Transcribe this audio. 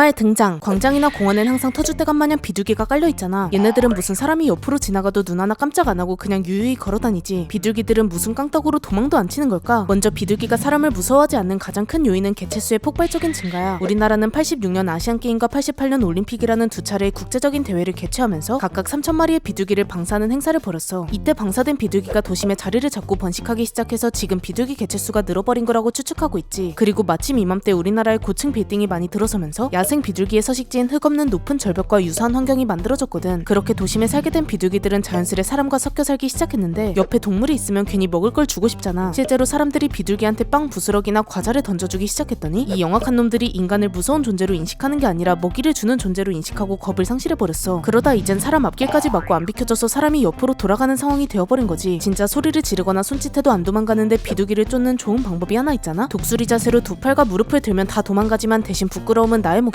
드라마의 등장. 광장이나 공원엔 항상 터줏대감 마냥 비둘기가 깔려있잖아. 얘네들은 무슨 사람이 옆으로 지나가도 눈 하나 깜짝 안 하고 그냥 유유히 걸어다니지. 비둘기들은 무슨 깡떡으로 도망도 안 치는 걸까? 먼저 비둘기가 사람을 무서워하지 않는 가장 큰 요인은 개체수의 폭발적인 증가야. 우리나라는 86년 아시안게임과 88년 올림픽이라는 두 차례의 국제적인 대회를 개최하면서 각각 3천 마리의 비둘기를 방사하는 행사를 벌였어. 이때 방사된 비둘기가 도심에 자리를 잡고 번식하기 시작해서 지금 비둘기 개체수가 늘어버린 거라고 추측하고 있지. 그리고 마침 이맘때 우리나라에 고층 빌딩이 많이 들어서면서 야생 비둘기의 서식지인 흙없는 높은 절벽과 유사한 환경이 만들어졌거든. 그렇게 도심에 살게 된 비둘기들은 자연스레 사람과 섞여 살기 시작했는데 옆에 동물이 있으면 괜히 먹을 걸 주고 싶잖아. 실제로 사람들이 비둘기한테 빵 부스러기나 과자를 던져주기 시작했더니 이 영악한 놈들이 인간을 무서운 존재로 인식하는 게 아니라 먹이를 주는 존재로 인식하고 겁을 상실해버렸어. 그러다 이젠 사람 앞길까지 막고 안 비켜줘서 사람이 옆으로 돌아가는 상황이 되어버린 거지. 진짜 소리를 지르거나 손짓해도 안 도망가는데 비둘기를 쫓는 좋은 방법이 하나 있잖아? 독수리 자세로 두 팔과 무릎을 들면 다 도망가지만 대신 부끄러움은 나의 몫이